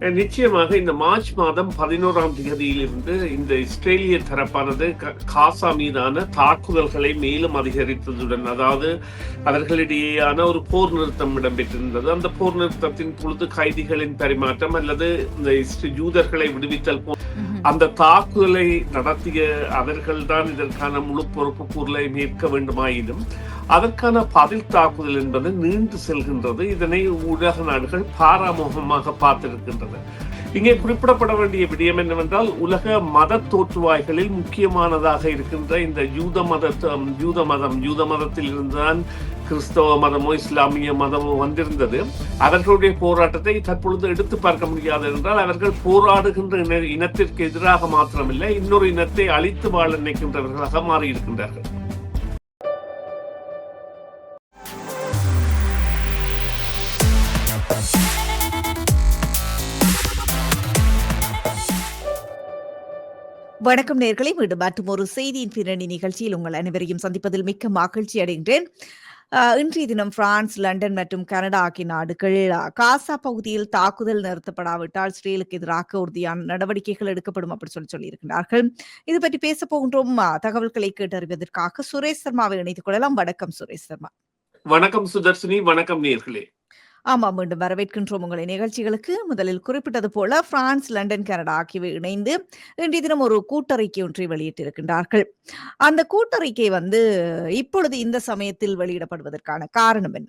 நிச்சயமாக இந்த மார்ச் மாதம் பதினோராம் தேதியிலிருந்து இந்த இஸ்ரேலிய தரப்பானது காசா மீதான தாக்குதல்களை மேலும் அதிகரித்ததுடன் அதாவது அவர்களிடையேயான ஒரு போர் நிறுத்தம் இடம்பெற்றிருந்தது. அந்த போர் நிறுத்தத்தின் பொழுது கைதிகளின் பரிமாற்றம் அல்லது இந்த ஜூதர்களை விடுவித்தல் அந்த தாக்குதலை நடத்திய அவர்கள்தான் இதற்கான முழு பொறுப்பு கூறலை மேற்க வேண்டுமாயினும் அதற்கான பதில் தாக்குதல் என்பது நீண்டு செல்கின்றது. இதனை ஊடக நாடுகள் பாராமுகமாக பார்த்திருக்கின்றது இங்கே குறிப்பிடப்பட வேண்டிய விடயம் என்னவென்றால் உலக மத தோற்றுவாய்களில் முக்கியமானதாக இருக்கின்ற இந்த யூத மத யூத மதம் யூத மதத்தில் இருந்துதான் கிறிஸ்தவ மதமோ இஸ்லாமிய மதமோ வந்திருந்தது. அவர்களுடைய போராட்டத்தை தற்பொழுது எடுத்து பார்க்க முடியாது என்றால் அவர்கள் போராடுகின்ற இனத்திற்கு எதிராக மாத்திரமில்லை இன்னொரு இனத்தை அழித்து வாழ நினைக்கின்றவர்களாக மாறியிருக்கின்றார்கள். வணக்கம் நேர்களை மீண்டும் மற்றும் ஒரு செய்தியின் பின்னணி நிகழ்ச்சியில் உங்கள் அனைவரையும் சந்திப்பதில் மிக்க மகிழ்ச்சி அடைகின்றேன். இன்றைய தினம் பிரான்ஸ் லண்டன் மற்றும் கனடா ஆகிய நாடுகள் காசா பகுதியில் தாக்குதல் நிறுத்தப்படாவிட்டால் இஸ்ரேலுக்கு எதிராக உறுதியான நடவடிக்கைகள் எடுக்கப்படும் அப்படி சொல்லி சொல்லியிருக்கிறார்கள். இது பற்றி பேச போகின்றோம். தகவல்களை கேட்டறிவதற்காக சுரேஷ் சர்மாவை இணைத்துக் கொள்ளலாம். வணக்கம் சுரேஷ் சர்மா. வணக்கம் சுதர்ஷினி. வணக்கம் நேர்களே. ஆமா மீண்டும் வரவேற்கின்றோம் உங்களை நிகழ்ச்சிகளுக்கு. முதலில் குறிப்பிட்டது போல பிரான்ஸ் லண்டன் கனடா ஆகியவை இணைந்து இன்றைய தினம் ஒரு கூட்டறிக்கை ஒன்றை வெளியிட்டிருக்கின்றார்கள். அந்த கூட்டறிக்கை வந்து இப்பொழுது இந்த சமயத்தில் வெளியிடப்படுவதற்கான காரணம் என்ன?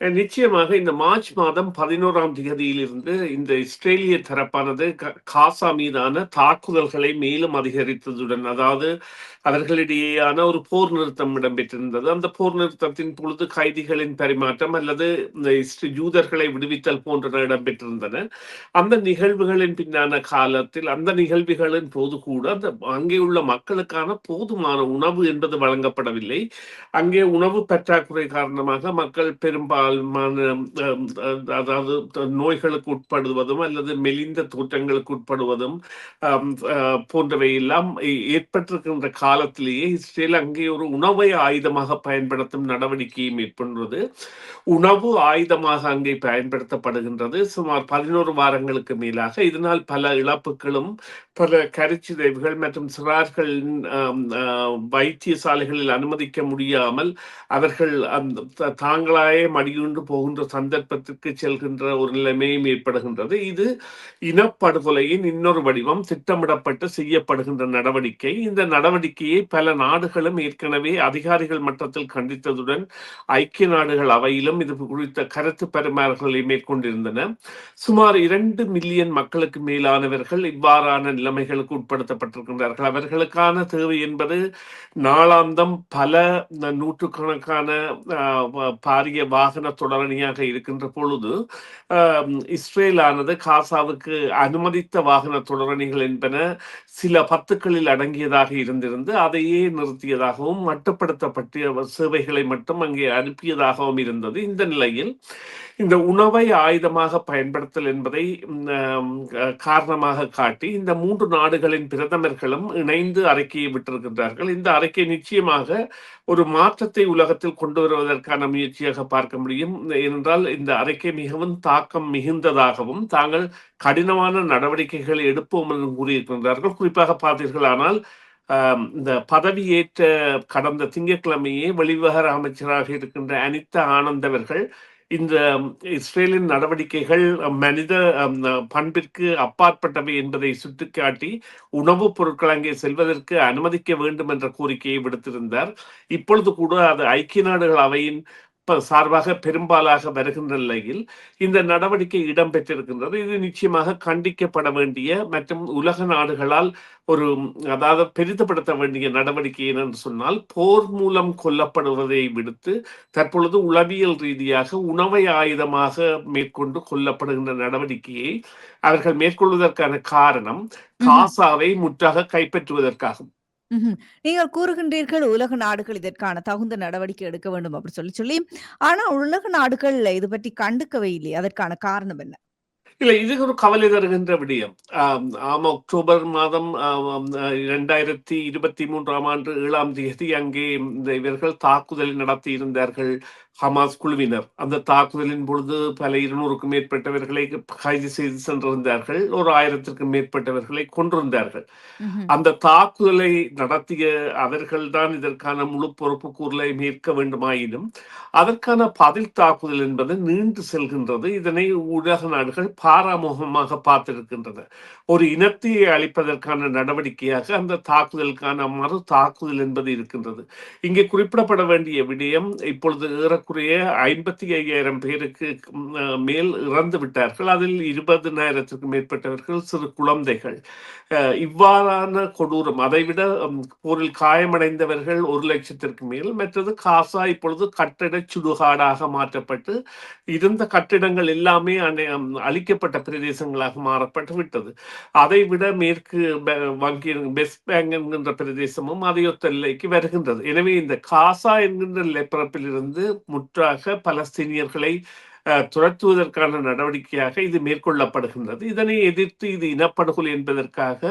நிச்சயமாக இந்த மார்ச் மாதம் பதினோராம் தேதியிலிருந்து இந்த இஸ்ரேலிய தரப்பானது காசா மீதான தாக்குதல்களை மேலும் அதிகரித்ததுடன் அதாவது அவர்களிடையேயான ஒரு போர் நிறுத்தம் இடம்பெற்றிருந்தது. அந்த போர் நிறுத்தத்தின் பொழுது கைதிகளின் பரிமாற்றம் அல்லது இந்த யூதர்களை விடுவித்தல் போன்றன இடம்பெற்றிருந்தன. அந்த நிகழ்வுகளின் பின்னான காலத்தில் அந்த நிகழ்வுகளின் போது கூட அந்த அங்கே உள்ள மக்களுக்கான போதுமான உணவு என்பது வழங்கப்படவில்லை. அங்கே உணவு பற்றாக்குறை காரணமாக மக்கள் பெரும்பாலான அதாவது நோய்களுக்கு உட்படுவதும் அல்லது மெலிந்த தோற்றங்களுக்கு உட்படுவதும் போன்றவை எல்லாம் ஏற்பட்டிருக்கின்ற காலத்திலேயே இஸ்ரேல் அங்கே ஒரு உணவை ஆயுதமாக பயன்படுத்தும் நடவடிக்கையை மேற்கொண்டது. உணவு ஆயுதமாக அங்கே பயன்படுத்தப்படுகின்றது. சுமார் பதினோரு வாரங்களுக்கு மேலாக. இதனால் பல இழப்புகளும் பல கருச்சிதைவுகள் மற்றும் சிறார்கள் வைத்தியசாலைகளில் அனுமதிக்க முடியாமல் அவர்கள் அந்த தாங்களாயே மடியுண்டு போகின்ற சந்தர்ப்பத்திற்கு செல்கின்ற ஒரு நிலைமையும் ஏற்படுகின்றது. இது இனப்படுகொலையின் இன்னொரு வடிவம் திட்டமிடப்பட்டு செய்யப்படுகின்ற நடவடிக்கை. இந்த நடவடிக்கையை பல நாடுகளும் ஏற்கனவே அதிகாரிகள் மட்டத்தில் கண்டித்ததுடன் ஐக்கிய நாடுகள் அவையிலும் இது குறித்த கருத்து பரிமாறல்களை மேற்கொண்டிருந்தன. சுமார் இரண்டு மில்லியன் மக்களுக்கு மேலானவர்கள் இவ்வாறான நிலைமைகளுக்கு உட்படுத்தப்பட்டிருக்கின்றார்கள். அவர்களுக்கான தேவை என்பது நாளாந்தம் பல நூற்றுக்கணக்கான பாரிய வாகன தொடரணியாக இருக்கின்ற பொழுது இஸ்ரேலானது காசாவுக்கு அனுமதித்த வாகன தொடரணிகள் என்பன சில பத்துக்களில் அடங்கியதாக இருந்திருந்து அதையே நிறுத்தியதாகவும் மட்டுப்படுத்தப்பட்ட சேவைகளை மட்டும் அங்கே அனுப்பியதாகவும் இருந்தது. இந்த நிலையில் இந்த உணவை ஆயுதமாக பயன்படுத்தல் என்பதை காரணமாக காட்டி இந்த மூன்று நாடுகளின் பிரதமர்களும் இணைந்து அறிக்கையை விட்டிருக்கின்றார்கள். இந்த அறிக்கை நிச்சயமாக ஒரு மாற்றத்தை உலகத்தில் கொண்டு வருவதற்கான முயற்சியாக பார்க்க முடியும். ஏனென்றால் இந்த அறிக்கை மிகவும் தாக்கம் மிகுந்ததாகவும் தாங்கள் கடினமான நடவடிக்கைகளை எடுப்போம் என்று கூறியிருக்கின்றார்கள். குறிப்பாக பார்த்தீர்களானால் இந்த பதவியேற்ற கடந்த திங்கட்கிழமையே வெளிவிவகார அமைச்சராக இருக்கின்ற அனிதா ஆனந்தவர்கள் இந்த இஸ்ரேலின் நடவடிக்கைகள் மனித பண்பிற்கு அப்பாற்பட்டவை என்பதை சுட்டிக்காட்டி உணவுப் பொருட்கள் அங்கே செல்வதற்கு அனுமதிக்க வேண்டும் என்ற கோரிக்கையை விடுத்திருந்தார். இப்பொழுது கூட அது ஐக்கிய நாடுகள் அவையின் சார்பாக பெரும்பாலாக வருகின்ற நிலையில் இந்த நடவடிக்கை இடம்பெற்றிருக்கின்றது. இது நிச்சயமாக கண்டிக்கப்பட வேண்டிய மற்றும் உலக நாடுகளால் ஒரு அதாவது பெரிதப்படுத்த வேண்டிய நடவடிக்கை என்று சொன்னால் போர் மூலம் கொல்லப்படுவதை விடுத்து தற்பொழுது உளவியல் ரீதியாக உணவை ஆயுதமாக மேற்கொண்டு கொல்லப்படுகின்ற நடவடிக்கையை அவர்கள் மேற்கொள்வதற்கான காரணம் காசாவை முற்றாக கைப்பற்றுவதற்காகும். நீங்கள் கூறுகின்றீர்கள் உலக நாடுகள் இதற்கான தகுந்த நடவடிக்கை எடுக்க வேண்டும் அப்படி சொல்லி சொல்லி ஆனா உலக நாடுகள்ல இது பற்றி கண்டுக்கவே இல்லையே! அதற்கான காரணம் என்ன? இல்ல இது ஒரு கவலை தருகின்ற விடயம். ஆம் அக்டோபர் மாதம் இரண்டாயிரத்தி இருபத்தி மூன்றாம் ஆண்டு ஏழாம் தேதி அங்கே இந்த இவர்கள் தாக்குதல் நடத்தி இருந்தார்கள் ஹமாஸ் குழுவினர். அந்த தாக்குதலின் பொழுது பல இருநூறுக்கும் மேற்பட்டவர்களை கைது செய்து சென்றிருந்தார்கள். ஒரு ஆயிரத்திற்கும் மேற்பட்டவர்களை கொன்றிருந்தார்கள். அந்த தாக்குதலை நடத்திய அவர்கள்தான் இதற்கான முழு பொறுப்பு கூறலை மேற்க வேண்டுமாயினும் அதற்கான பதில் தாக்குதல் என்பது நீண்டு செல்கின்றது. இதனை உலக நாடுகள் பாராமுகமாக பார்த்திருக்கின்றன. ஒரு இனத்தை அழிப்பதற்கான நடவடிக்கையாக அந்த தாக்குதலுக்கான மறு தாக்குதல் என்பது இருக்கின்றது. இங்கே குறிப்பிடப்பட வேண்டிய விடயம் இப்பொழுது ஏறக்குறைய ஐம்பத்தி ஐயாயிரம் பேருக்கு மேல் இறந்து விட்டார்கள். அதில் இருபதினாயிரத்திற்கும் மேற்பட்டவர்கள் சிறு குழந்தைகள். அஹ், இவ்வாறான கொடூரம் அதைவிட போரில் காயமடைந்தவர்கள் ஒரு லட்சத்திற்கு மேல் மற்றது காசா இப்பொழுது கட்டிட சுடுகாடாக மாற்றப்பட்டு இருந்த கட்டிடங்கள் எல்லாமே அழிக்கப்பட்ட பிரதேசங்களாக மாறப்பட்டு விட்டது. அதை விட மேற்கு வங்கி வெஸ்ட் பேங்க் என்கின்ற பிரதேசமும் அதையொத்த எல்லைக்கு வருகின்றது. எனவே இந்த காசா என்கின்ற நிலப்பரப்பிலிருந்து முற்றாக பலஸ்தீனியர்களை துரத்துவதற்கான நடவடிக்கையாக இது மேற்கொள்ளப்படுகின்றது. இதனை எதிர்த்து இது இனப்படுகொலை என்பதற்காக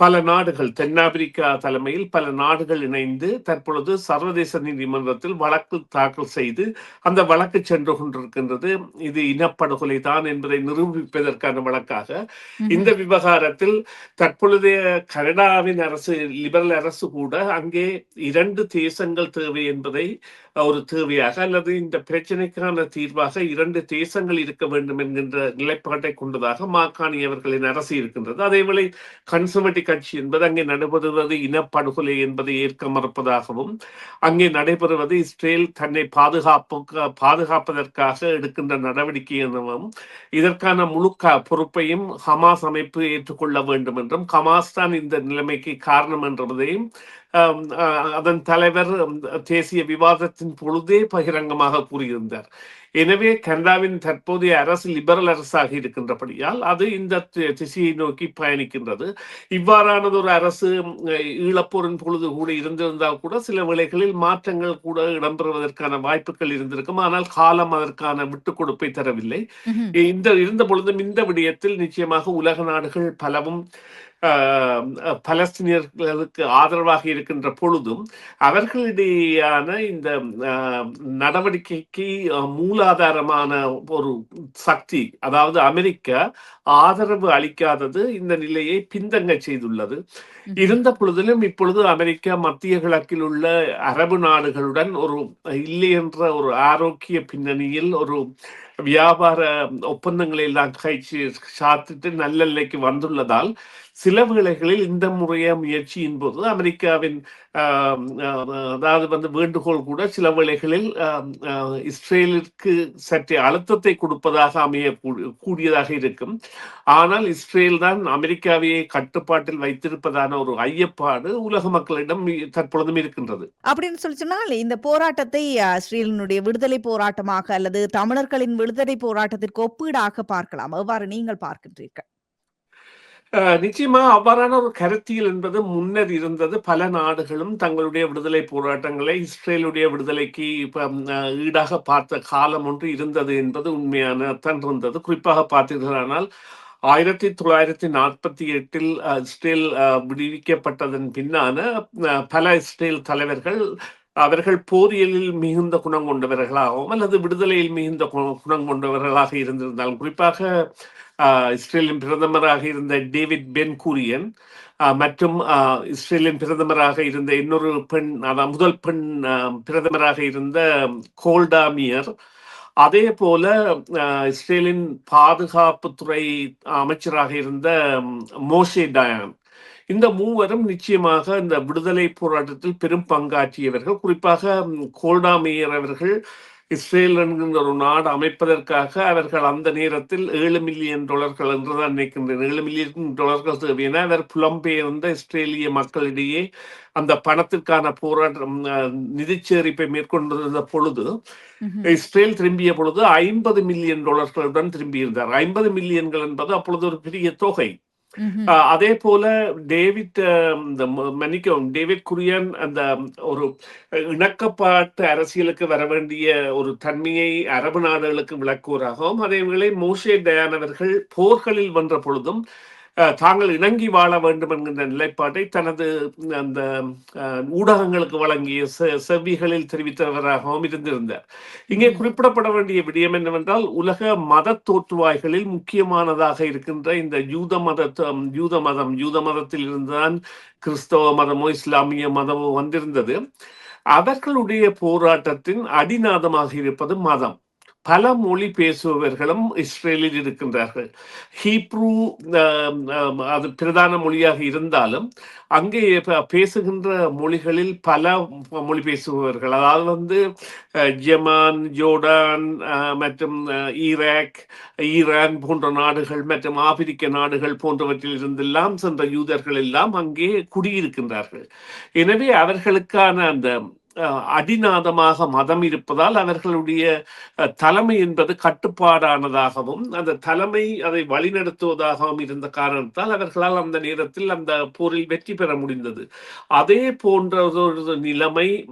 பல நாடுகள் தென்னாப்பிரிக்கா தலைமையில் பல நாடுகள் இணைந்து தற்பொழுது சர்வதேச நீதிமன்றத்தில் வழக்கு தாக்கல் செய்து அந்த வழக்கு சென்று கொண்டிருக்கின்றது. இது இனப்படுகொலை தான் என்பதை நிரூபிப்பதற்கான வழக்காக. இந்த. விவகாரத்தில் தற்பொழுதைய கனடாவின் அரசு லிபரல் அரசு கூட அங்கே இரண்டு தேசங்கள் தேவை என்பதை ஒரு தேவையாக அல்லது இந்த பிரச்சனைக்கான தீர்வாக இரண்டு தேசங்கள் இருக்க வேண்டும் என்கின்ற நிலைப்பாட்டை கொண்டதாக மாக்காணி அவர்களின் அரசு இருக்கின்றது. அதேவேளை கன்சர்வேட்டிவ் கட்சி என்பது அங்கே நடைபெறுவது இனப்படுகொலை என்பதை ஏற்க மறுப்பதாகவும் அங்கே நடைபெறுவது இஸ்ரேல் தன்னை பாதுகாப்பு பாதுகாப்பதற்காக எடுக்கின்ற நடவடிக்கை எனவும் இதற்கான முழு பொறுப்பையும் ஹமாஸ் அமைப்பு ஏற்றுக்கொள்ள வேண்டும் என்றும் ஹமாஸ் தான் இந்த நிலைமைக்கு காரணம் என்றதையும் அதன் தலைவர் தேசிய விவாதத்தின் பொழுதே பகிரங்கமாக கூறியிருந்தார். எனவே கனடாவின் தற்போதைய அரசு லிபரல் அரசாக இருக்கின்றபடியால் அது இந்த திசையை நோக்கி பயணிக்கின்றது. இவ்வாறானது ஒரு அரசு ஈழப்போரின் பொழுது கூட இருந்திருந்தால் கூட சில வேளைகளில் மாற்றங்கள் கூட இடம்பெறுவதற்கான வாய்ப்புகள் இருந்திருக்கும். ஆனால் காலம் அதற்கான விட்டுக் கொடுப்பை தரவில்லை. இந்த இருந்த பொழுதும் இந்த விடயத்தில் நிச்சயமாக உலக நாடுகள் பலவும் பலஸ்தீனியர்களுக்கு ஆதரவாக இருக்கின்ற பொழுதும் அவர்களிடையேயான இந்த நடவடிக்கைக்கு மூலாதாரமான ஒரு சக்தி அதாவது அமெரிக்கா ஆதரவு அளிக்காதது இந்த நிலையை பின்தங்க செய்துள்ளது. இருந்த பொழுதிலும் இப்பொழுது அமெரிக்கா மத்திய கிழக்கில் உள்ள அரபு நாடுகளுடன் ஒரு இல்லை என்ற ஒரு ஆரோக்கிய பின்னணியில் ஒரு வியாபார ஒப்பந்தங்களை எல்லாம் கைச்சி சாத்திட்டு நல்லெல்லைக்கு வந்துள்ளதால் சில வேளைகளில் இந்த முறைய முயற்சியின் போது அமெரிக்காவின் அதாவது வந்து வேண்டுகோள் கூட சில வேளைகளில் இஸ்ரேலிற்கு சற்றே அழுத்தத்தை கொடுப்பதாக அமைய கூடியதாக இருக்கும். ஆனால் இஸ்ரேல் தான் அமெரிக்காவையே கட்டுப்பாட்டில் வைத்திருப்பதான ஒரு ஐயப்பாடு உலக மக்களிடம் தற்பொழுதும் இருக்கின்றது. அப்படின்னு சொல்லி சொன்னால் இந்த போராட்டத்தை இஸ்ரேலினுடைய ஸ்ரீலனுடைய விடுதலை போராட்டமாக அல்லது தமிழர்களின் விடுதலை போராட்டத்திற்கு ஒப்பீடாக பார்க்கலாம். எவ்வாறு நீங்கள் பார்க்கின்றீர்கள்? நிச்சயமா அவ்வாறான ஒரு கருத்தியல் என்பது முன்னர் இருந்தது. பல நாடுகளும் தங்களுடைய விடுதலை போராட்டங்களை இஸ்ரேலுடைய விடுதலைக்கு ஈடாக பார்த்த காலம் ஒன்று இருந்தது என்பது உண்மையான தான் இருந்தது. குறிப்பாக பார்த்தீர்களானால் ஆயிரத்தி தொள்ளாயிரத்தி நாற்பத்தி எட்டில் இஸ்ரேல் விடுவிக்கப்பட்டதன் பின்னான பல இஸ்ரேல் தலைவர்கள் அவர்கள் போரியலில் மிகுந்த குணம் கொண்டவர்களாகவும் அல்லது விடுதலையில் மிகுந்த குணம் கொண்டவர்களாக இருந்திருந்தாலும் குறிப்பாக ஆஹ், இஸ்ரேலின் பிரதமராக இருந்த டேவிட் பென் கூரியன் மற்றும் ஆஹ், இஸ்ரேலின் பிரதமராக இருந்த இன்னொரு பெண் அதான் முதல் பெண் பிரதமராக இருந்த கோல்டா மியர் அதே போல இஸ்ரேலின் பாதுகாப்புத்துறை அமைச்சராக இருந்த மோஷே டயான். இந்த மூவரும் நிச்சயமாக இந்த விடுதலை போராட்டத்தில் பெரும் பங்காற்றியவர்கள். குறிப்பாக கோல்டா மேயர் அவர்கள் இஸ்ரேல் என்கின்ற ஒரு நாடு அமைப்பதற்காக அவர்கள் அந்த நேரத்தில் ஏழு மில்லியன் டாலர்கள் என்றுதான் நினைக்கின்றேன் ஏழு மில்லியன் டாலர்கள் தேவையென அவர் புலம்பெயர்ந்த இஸ்ரேலிய மக்களிடையே அந்த பணத்திற்கான போராட்டம் அஹ், நிதிச் சேரிப்பை மேற்கொண்டிருந்த பொழுது. இஸ்ரேல் திரும்பிய பொழுது ஐம்பது மில்லியன் டாலர்களுடன் திரும்பியிருந்தார். ஐம்பது மில்லியன்கள் என்பது அப்பொழுது ஒரு பெரிய தொகை. Mm-hmm. Uh, அதே போல டேவிட் ஆஹ் இந்த மன்னிக்கவும் டேவிட் குரியன் அந்த um, ஒரு இணக்கப்பாட்டு அரசியலுக்கு வர வேண்டிய ஒரு தன்மையை அரபு நாடுகளுக்கு விளக்குவராகவும் அதே வேளை மோஷே டயான் அவர்கள் போர்களில் வென்ற பொழுதும் தாங்கள் இணங்கி வாழ வேண்டும் என்கின்ற நிலைப்பாட்டை தனது அந்த அஹ், ஊடகங்களுக்கு வழங்கிய செ- செவ்விகளில் தெரிவித்தவராகவும் இருந்திருந்தார். இங்கே குறிப்பிடப்பட வேண்டிய விடயம் என்னவென்றால் உலக மத தோற்றுவாய்களில் முக்கியமானதாக இருக்கின்ற இந்த யூத மத யூத மதம் யூத மதத்தில் இருந்துதான் கிறிஸ்தவ மதமோ இஸ்லாமிய மதமோ வந்திருந்தது. அவர்களுடைய போராட்டத்தின் அடிநாதமாக இருப்பது மதம். பல மொழி பேசுபவர்களும் இஸ்ரேலில் இருக்கின்றார்கள். ஹீப்ரூ அது பிரதான மொழியாக இருந்தாலும் அங்கே பேசுகின்ற மொழிகளில் பல மொழி பேசுபவர்கள் அதாவது வந்து அஹ், ஜெமான் ஜோர்டான் மற்றும் அஹ், ஈராக் ஈரான் போன்ற நாடுகள் மற்றும் ஆப்பிரிக்க நாடுகள் போன்றவற்றில் இருந்தெல்லாம் சென்ற யூதர்கள் எல்லாம் அங்கே குடியிருக்கின்றார்கள். எனவே அவர்களுக்கான அந்த அடிநாதமாக மதம் இருப்பதால் அவர்களுடைய தலைமை என்பது கட்டுப்பாடானதாகவும் அந்த தலைமை அதை வழிநடத்துவதாகவும் இருந்த காரணத்தால் அவர்களால் அந்த நேரத்தில் அந்த போரில் வெற்றி பெற முடிந்தது. அதே போன்ற ஒரு நிலைமை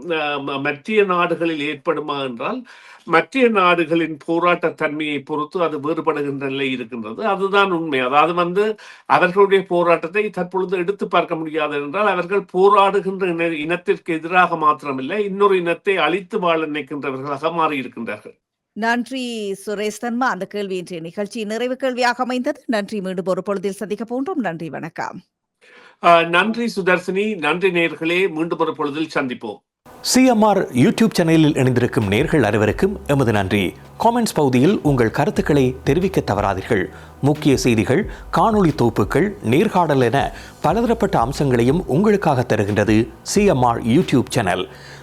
மத்திய நாடுகளில் ஏற்படுமா என்றால் மற்ற நாடுகளின் போராட்ட தன்மையை பொறுத்து அது வேறுபடுகின்ற நிலை இருக்கின்றது. அதுதான் உண்மை. அதாவது வந்து அவர்களுடைய போராட்டத்தை தற்பொழுது எடுத்து பார்க்க முடியாது என்றால் அவர்கள் போராடுகின்ற இன- இனத்திற்கு எதிராக மாத்திரமில்லை. இன்னொரு இனத்தை அழித்து வாழ நினைக்கின்றவர்களாக மாறி இருக்கின்றார்கள். நன்றி சுரேஷ் தன்மா. அந்த கேள்வி இன்றைய நிகழ்ச்சி நிறைவு கேள்வியாக அமைந்தது. நன்றி மீண்டும் ஒரு பொழுதில் சந்திக்க போன்றோம். நன்றி வணக்கம். நன்றி சுதர்சினி. நன்றி நேர்களே. மீண்டும் ஒரு பொழுதில் சந்திப்போம். சிஎம்ஆர் யூடியூப் சேனலில் இணைந்திருக்கும் நேர்கள் அனைவருக்கும் எமது நன்றி. காமெண்ட்ஸ் பகுதியில் உங்கள் கருத்துக்களை தெரிவிக்க தவறாதீர்கள். முக்கிய செய்திகள் காணொளி தொகுப்புகள் நேர்காணல் என பலதரப்பட்ட அம்சங்களையும் உங்களுக்காக தருகின்றது சிஎம்ஆர் யூடியூப் சேனல்.